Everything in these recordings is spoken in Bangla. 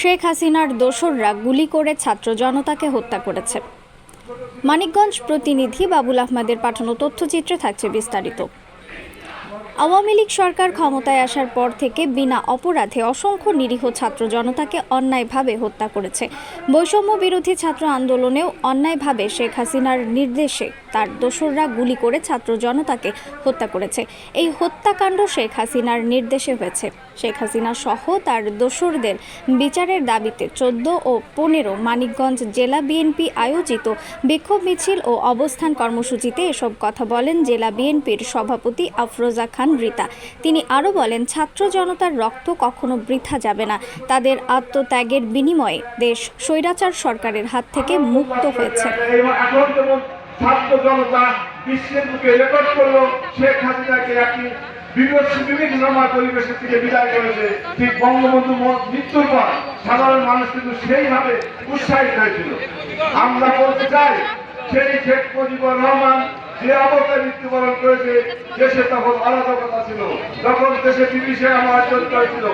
শেখ হাসিনার দোসররা গুলি করে ছাত্র জনতাকে হত্যা করেছে। মানিকগঞ্জ প্রতিনিধি বাবুল আহমদের পাঠানো তথ্যচিত্রে থাকছে বিস্তারিত। আওয়ামী লীগ সরকার ক্ষমতায় আসার পর থেকে বিনা অপরাধে অসংখ্য নিরীহ ছাত্র জনতাকে অন্যায়ভাবে হত্যা করেছে। বৈষম্য বিরোধী ছাত্র আন্দোলনেও অন্যায়ভাবে শেখ হাসিনার নির্দেশে তার দোসররা গুলি করে ছাত্র জনতাকে হত্যা করেছে। এই হত্যাকাণ্ড শেখ হাসিনার নির্দেশে হয়েছে। শেখ হাসিনা সহ তার দোসরদের বিচারের দাবিতে চোদ্দ ও পনেরো মানিকগঞ্জ জেলা বিএনপি আয়োজিত বিক্ষোভ মিছিল ও অবস্থান কর্মসূচিতে এসব কথা বলেন জেলা বিএনপির সভাপতি আফরোজা খান। রীতা। তিনি আরও বলেন, ছাত্র জনতার রক্ত কখনো বৃথা যাবে না। তাদের আত্মত্যাগের বিনিময়ে দেশ স্বৈরাচার সরকারের হাত থেকে মুক্ত হয়েছে। ছাত্র জনতা বিশ্বের বুকে রেকর্ড করল শেখ হাসিনাকে পরিবেশের থেকে বিদায় করেছে। ঠিক বঙ্গবন্ধু মৃত্যুর পর সাধারণ মানুষ কিন্তু সেইভাবে উৎসাহিত হয়েছিল। আমরা বলতে চাই, সেই শেখ মুজিবুর রহমান যে অবস্থায় মৃত্যুবরণ করেছে, দেশে তখন অরাজকতা ছিল। তখন দেশে ব্রিটিশে আমার চলতে হয়েছিল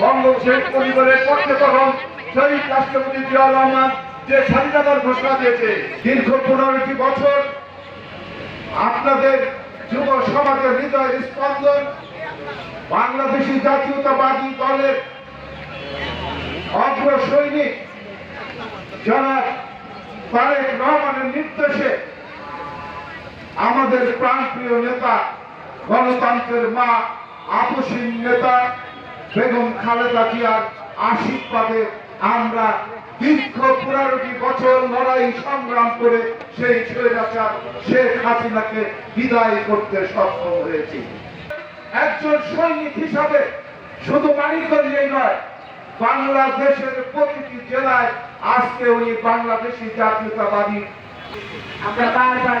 বঙ্গ শেখ পরিবারের পক্ষে তখন শহীদ রাষ্ট্রপতি জিয়া রহমান যে স্বাধীনতার ঘোষণা দিয়েছে, দীর্ঘ পনেরোটি বছর আপনাদের যুব সমাজের হৃদয় স্পন্দন, বাংলাদেশি জাতীয়তাবাদী দলের অগ্র সৈনিক যারা তারেক রহমানের নির্দেশে আমাদের প্রাণপ্রিয় নেতা, গণতন্ত্রের মা, আপসীন নেতা বেগম খালেদা জিয়ার আশীর্বাদে আমরা দীর্ঘ পনেরোটি বছর লড়াই সংগ্রাম করে সেই স্বৈরাচার শেখ হাসিনাকে বিদায় করতে সক্ষম হয়েছি। একজন সৈনিক হিসাবে শুধু মানিকগঞ্জেই নয়, বাংলাদেশের প্রতিটি জেলায় আজকে উনি বাংলাদেশি জাতীয়তাবাদী। আমরা বারবার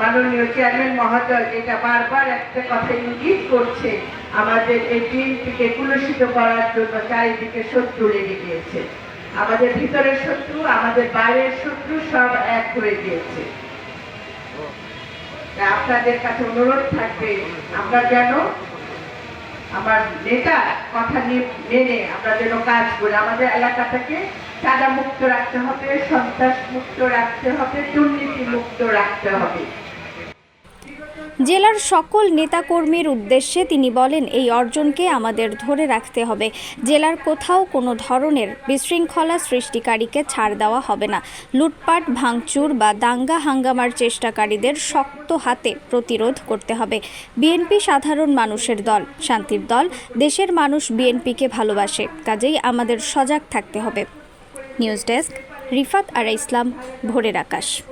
মাননীয় চেয়ারম্যান মহোদয় যেটা বারবার একটা কথা ইঙ্গিত করছে। আমাদের এই বিএনপিকে কুলসিত করার জন্য চারিদিকে শত্রু লেগে গিয়েছে। আমাদের ভিতরের শত্রু, আমাদের বাইরের শত্রু সব এক হয়ে গিয়েছে। আপনাদের কাছে অনুরোধ থাকবে, আমরা যেন আমার নেতা কথা মেনে আমরা যেন কাজ করি। আমাদের এলাকাটাকে চাঁদা মুক্ত রাখতে হবে সন্ত্রাস মুক্ত রাখতে হবে দুর্নীতি মুক্ত রাখতে হবে। জেলার সকল নেতাকর্মীর উদ্দেশ্যে তিনি বলেন, এই অর্জনকে আমাদের ধরে রাখতে হবে। জেলার কোথাও কোনো ধরনের বিশৃঙ্খলা সৃষ্টিকারীকে ছাড় দেওয়া হবে না। লুটপাট, ভাঙচুর বা দাঙ্গা হাঙ্গামার চেষ্টাকারীদের শক্ত হাতে প্রতিরোধ করতে হবে। বিএনপি সাধারণ মানুষের দল, শান্তির দল, দেশের মানুষ বিএনপিকে ভালোবাসে। কাজেই আমাদের সজাগ থাকতে হবে। নিউজ ডেস্ক, রিফাত আর ইসলাম, ভোরের আকাশ।